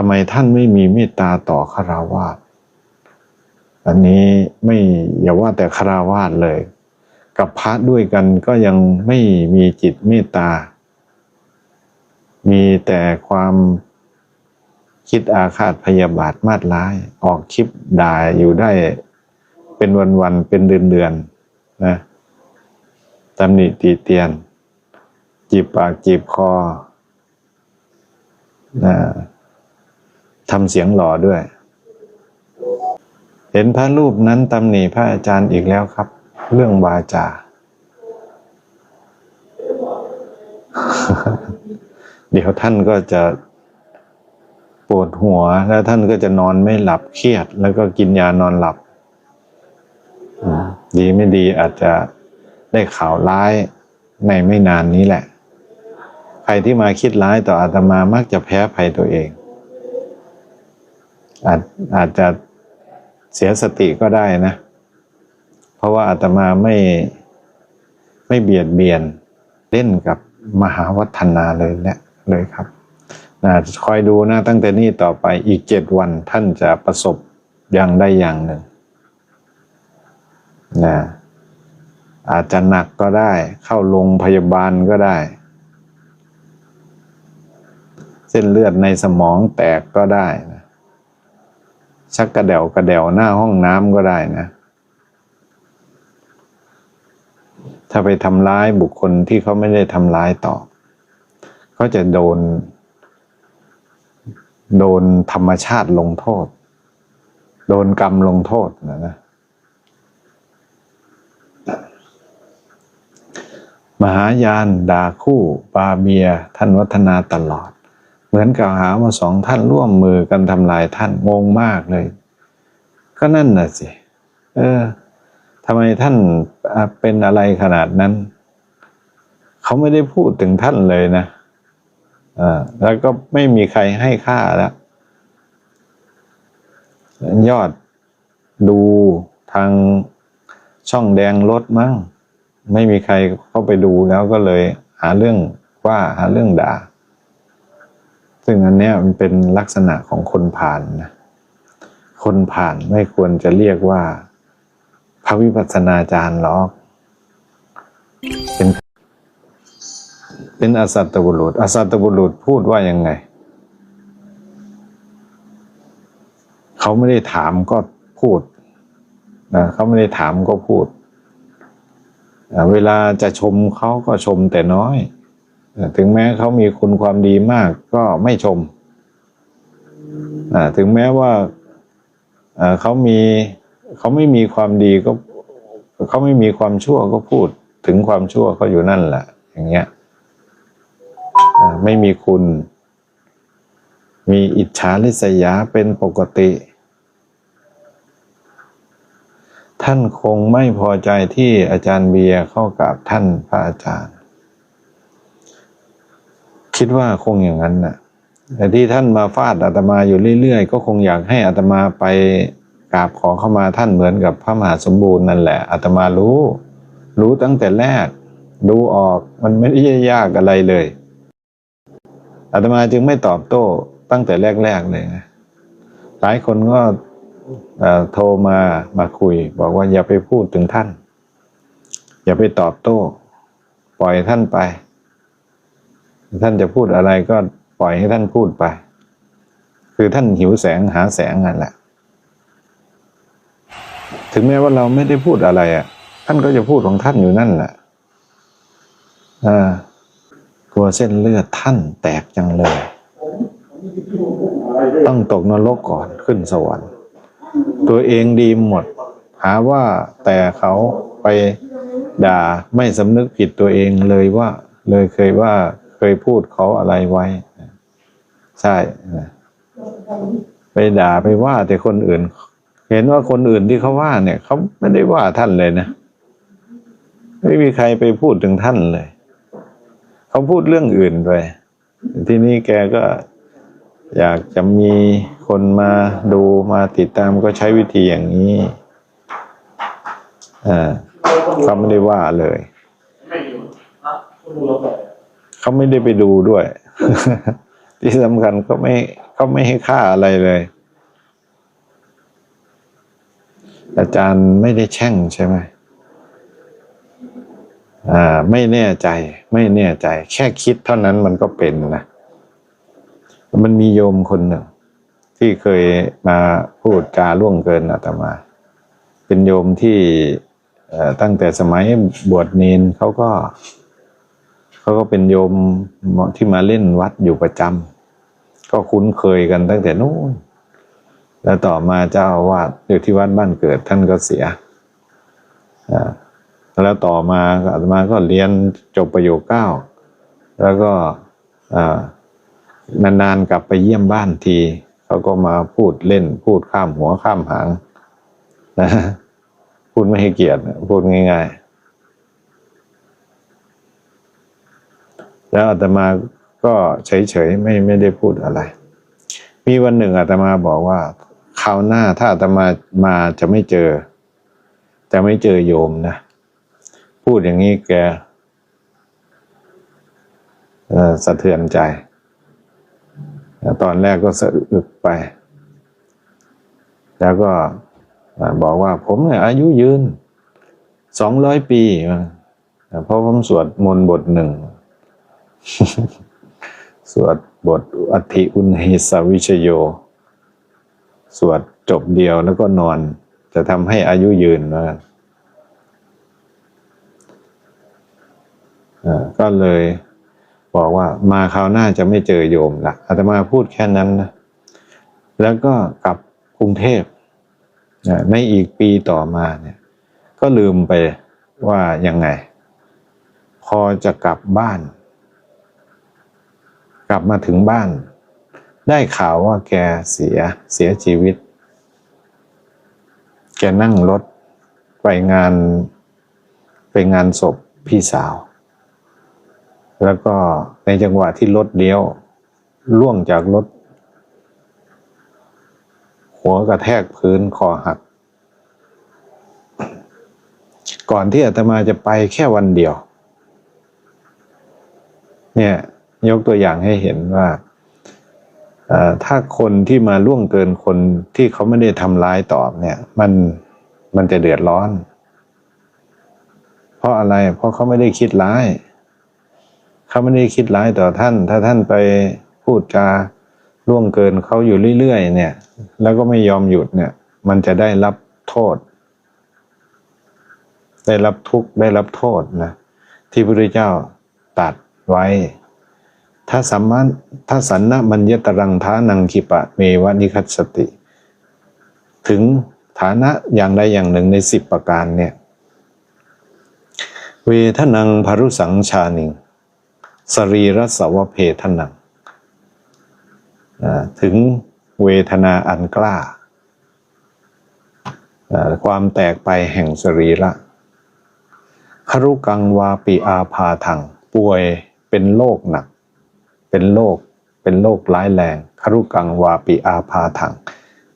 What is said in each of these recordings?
ทำไมท่านไม่มีเมตตาต่อคาราวาสอันนี้ไม่อย่าว่าแต่คาราวาสเลย กับพระด้วยกันก็ยังไม่มีจิตเมตตา มีแต่ความคิดอาฆาตพยาบาทมาดร้าย ออกคลิปด่าอยู่ได้เป็นวันๆเป็นเดือนๆนะตำหนิตีเตียน จีบปากจีบคอนะ ทำเสียงหล่อด้วย เห็นพระรูปนั้นตำหนิพระอาจารย์อีกแล้วครับ เรื่องวาจา เดี๋ยวท่านก็จะปวดหัวแล้วท่านก็จะนอนไม่หลับเครียด แล้วก็กินยานอนหลับ ดีไม่ดีอาจจะได้ข่าวร้ายในไม่นานนี้แหละ ใครที่มาคิดร้ายต่ออาตมามักจะแพ้ภัยตัวเอง อาจอาจจะเสียสติก็ได้นะ เพราะว่าอาตมาไม่ไม่เบียดเบียนเล่นกับมหาวัฒนาเลยแหละเลยครับนะคอยดูนะตั้งแต่นี้ต่อไปอีกเจ็ดวันท่านจะประสบอย่างใดอย่างหนึ่งนะอาจจะหนักก็ได้ เข้าโรงพยาบาลก็ได้ เส้นเลือดในสมองแตกก็ได้นะ ชักกระเดวกระเดวหน้าห้องน้ำก็ได้นะ ถ้าไปทำร้ายบุคคลที่เขาไม่ได้ทำร้ายต่อเขาจะโดน โดนธรรมชาติลงโทษ โดนกรรมลงโทษนะนะมหายานด่าคู่ปาเมียท่านวัฒนาตลอด เหมือนกับหาว่าสองท่านร่วมมือกันทำลายท่านงงมากเลย ก็นั่นน่ะสิเออทำไมท่านเป็นอะไรขนาดนั้น เขาไม่ได้พูดถึงท่านเลยนะอ่าแล้วก็ไม่มีใครให้ค่าแล้วยอดดูทางช่องแดงลดมั้ง ไม่มีใครเข้าไปดูแล้วก็เลยหาเรื่องว่าหาเรื่องด่า ซึ่งอันเนี้ยมันเป็นลักษณะของคนผ่านนะคนผ่านไม่ควรจะเรียกว่า พระวิปัสสนาจารย์หรอกเป็นเป็นอสัตตบุรุษ อสัตตบุรุษพูดว่ายังไง เขาไม่ได้ถามก็พูดนะเขาไม่ได้ถามก็พูด เวลาจะชมเขาก็ชมแต่น้อย ถึงแม้เขามีคุณความดีมากก็ไม่ชม ถึงแม้ว่าเขามีเขาไม่มีความดีก็เขาไม่มีความชั่วก็พูดถึงความชั่วเขาอยู่นั่นแหละ อย่างเงี้ยไม่มีคุณ มีอิจฉาริษยาเป็นปกติ ท่านคงไม่พอใจที่อาจารย์เบียร์เข้ากับท่านพระอาจารย์ คิดว่าคงอย่างนั้นน่ะแต่ที่ท่านมาฟาดอาตมาอยู่เรื่อยๆ ก็คงอยากให้อาตมาไปกราบขอเข้ามาท่านเหมือนกับพระมหาสมบูรณ์นั่นแหละอาตมารู้ รู้ตั้งแต่แรก ดูออกมันไม่ได้ยากอะไรเลยอาตมาจึงไม่ตอบโต้ตั้งแต่แรกๆเลยนะหลายคนก็โทรมามาคุย บอกว่าอย่าไปพูดถึงท่าน อย่าไปตอบโต้ ปล่อยท่านไป ท่านจะพูดอะไรก็ปล่อยให้ท่านพูดไป คือท่านหิวแสงหาแสงนั่นแหละ ถึงแม้ว่าเราไม่ได้พูดอะไรอะ ท่านก็จะพูดของท่านอยู่นั่นแหละอ่ากลัวเส้นเลือดท่านแตกจังเลย ต้องตกนรกก่อนขึ้นสวรรค์ ตัวเองดีหมด หาว่าแต่เขาไปด่าไม่สำนึกผิดตัวเองเลยว่าเลยเคยว่า เคยพูดเขาอะไรไว้ ใช่ไปด่าไปว่าแต่คนอื่น เห็นว่าคนอื่นที่เขาว่าเนี่ยเขาไม่ได้ว่าท่านเลยนะไม่มีใครไปพูดถึงท่านเลย เขาพูดเรื่องอื่นไปทีนี้แกก็อยากจะมีคนมาดูมาติดตามก็ใช้วิธีอย่างนี้อ่าเขาไม่ได้ว่าเลย เขาไม่ได้ไปดูด้วย ที่สำคัญก็ไม่เขาไม่ให้ค่าอะไรเลย อาจารย์ไม่ได้แช่งใช่ไหมอ่า ไม่แน่ใจ ไม่แน่ใจ แค่คิดเท่านั้นมันก็เป็นนะมันมีโยมคนหนึ่ง ที่เคยมาพูดจาล่วงเกินอาตมา เป็นโยมที่ตั้งแต่สมัยบวชเนนเขาก็ เขาก็เป็นโยมที่มาเล่นวัดอยู่ประจำก็คุ้นเคยกันตั้งแต่นู้นแล้วต่อมาเจ้าอาวาสอยู่ที่วัดบ้านเกิดท่านก็เสียแล้วต่อมาอาตมาก็เรียนจบประโยคเก้าแล้วก็นานๆกลับไปเยี่ยมบ้านทีเขาก็มาพูดเล่นพูดข้ามหัวข้ามหางนะพูดไม่ให้เกียรติพูดง่าย ๆ แล้วอาตมาก็เฉยๆไม่ไม่ได้พูดอะไร มีวันหนึ่งอาตมาบอกว่าคราวหน้าถ้าอาตมามาจะไม่เจอ จะไม่เจอโยมนะ พูดอย่างนี้แกสะเทือนใจ ตอนแรกก็สะอึกไป แล้วก็บอกว่าผมเนี่ยอายุยืนสองร้อยปี เพราะผมสวดมนต์บทหนึ่ง สวดบทอัติอุณหิสวิชโย สวดจบเดียวแล้วก็นอน จะทำให้อายุยืนนะก็เลยบอกว่ามาคราวหน้าจะไม่เจอโยมละอาตมาพูดแค่นั้นนะ แล้วก็กลับกรุงเทพในอีกปีต่อมาเนี่ย ก็ลืมไปว่ายังไง พอจะกลับบ้าน กลับมาถึงบ้าน ได้ข่าวว่าแกเสียเสียชีวิต แกนั่งรถไปงานไปงานศพพี่สาว แล้วก็ในจังหวะที่รถเลี้ยวล่วงจากรถ หัวกระแทกพื้นคอหัก ก่อนที่อาตมาจะไปแค่วันเดียว เนี่ย ยกตัวอย่างให้เห็นว่าถ้าคนที่มาล่วงเกินคนที่เขาไม่ได้ทำร้ายตอบเนี่ย มันมันจะเดือดร้อน เพราะอะไร เพราะเขาไม่ได้คิดร้าย เขาไม่ได้คิดร้ายต่อท่าน ถ้าท่านไปพูดจาล่วงเกินเขาอยู่เรื่อยๆเนี่ย แล้วก็ไม่ยอมหยุดเนี่ย มันจะได้รับโทษ ได้รับทุกข์ได้รับโทษนะที่พระพุทธเจ้าตัดไว้ ถ้าสัมมันถ้าสันนะมัญญตรังท้านังคิปะเมวะนิคัสสติ ถึงฐานะอย่างใดอย่างหนึ่งในสิบประการเนี่ย เวทนังพรุสังชานิง สรีรสวเพทนัง ถึงเวทนาอันกล้าอ่าความแตกไปแห่งสรีระครุกังวาปิอาพาทัง ป่วยเป็นโรคหนัก เป็นโรคเป็นโรคร้ายแรงครุกังวาปิอาพาทัง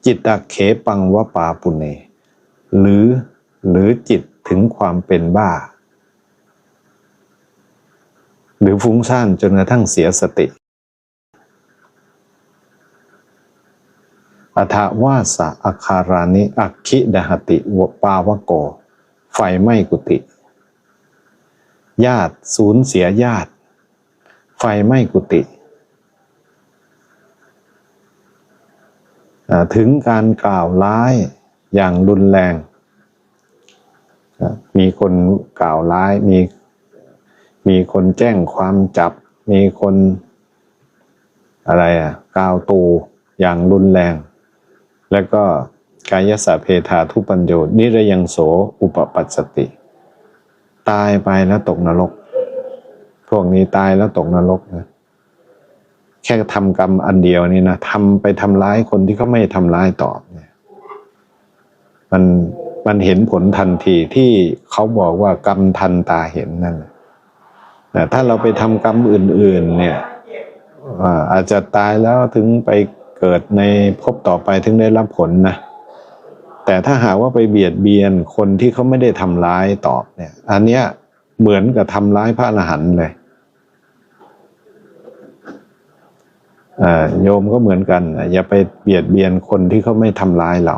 จิตตะเขปังวปาปุเน หรือหรือจิตถึงความเป็นบ้า หรือฟุ้งซ่านจนกระทั่งเสียสติอัฐวาสะอาคารานิอักขิดหติวปาวโก ไฟไหม้กุฏิญาติสูญเสียญาติ ไฟไหม้กุฏิถึงการกล่าวร้ายอย่างรุนแรง มีคนกล่าวร้าย มี มีคนแจ้งความจับ มีคนอะไรอะกล่าวตูอย่างรุนแรง แล้วก็กายสะเพทาทุปัญโยนิระยังโสอุปปัสสติ ตายไปแล้วตกนรก วกนี้ตายแล้วตกนรกนะแค่ทำกรรมอันเดียวนี่นะทำไปทำร้ายคนที่เขาไม่ทำร้ายตอบเนี่ยมันมันเห็นผลทันทีที่เขาบอกว่ากรรมทันตาเห็นนั่นนะแต่ถ้าเราไปทำกรรมอื่น ๆ เนี่ยอาอาจจะตายแล้วถึงไปเกิดในภพต่อไปถึงได้รับผลนะแต่ถ้าหากว่าไปเบียดเบียนคนที่เขาไม่ได้ทำร้ายตอบเนี่ย อันเนี้ยเหมือนกับทำร้ายพระอรหันต์เลย อ่า โยมก็เหมือนกันอย่าไปเบียดเบียนคนที่เขาไม่ทำร้ายเรา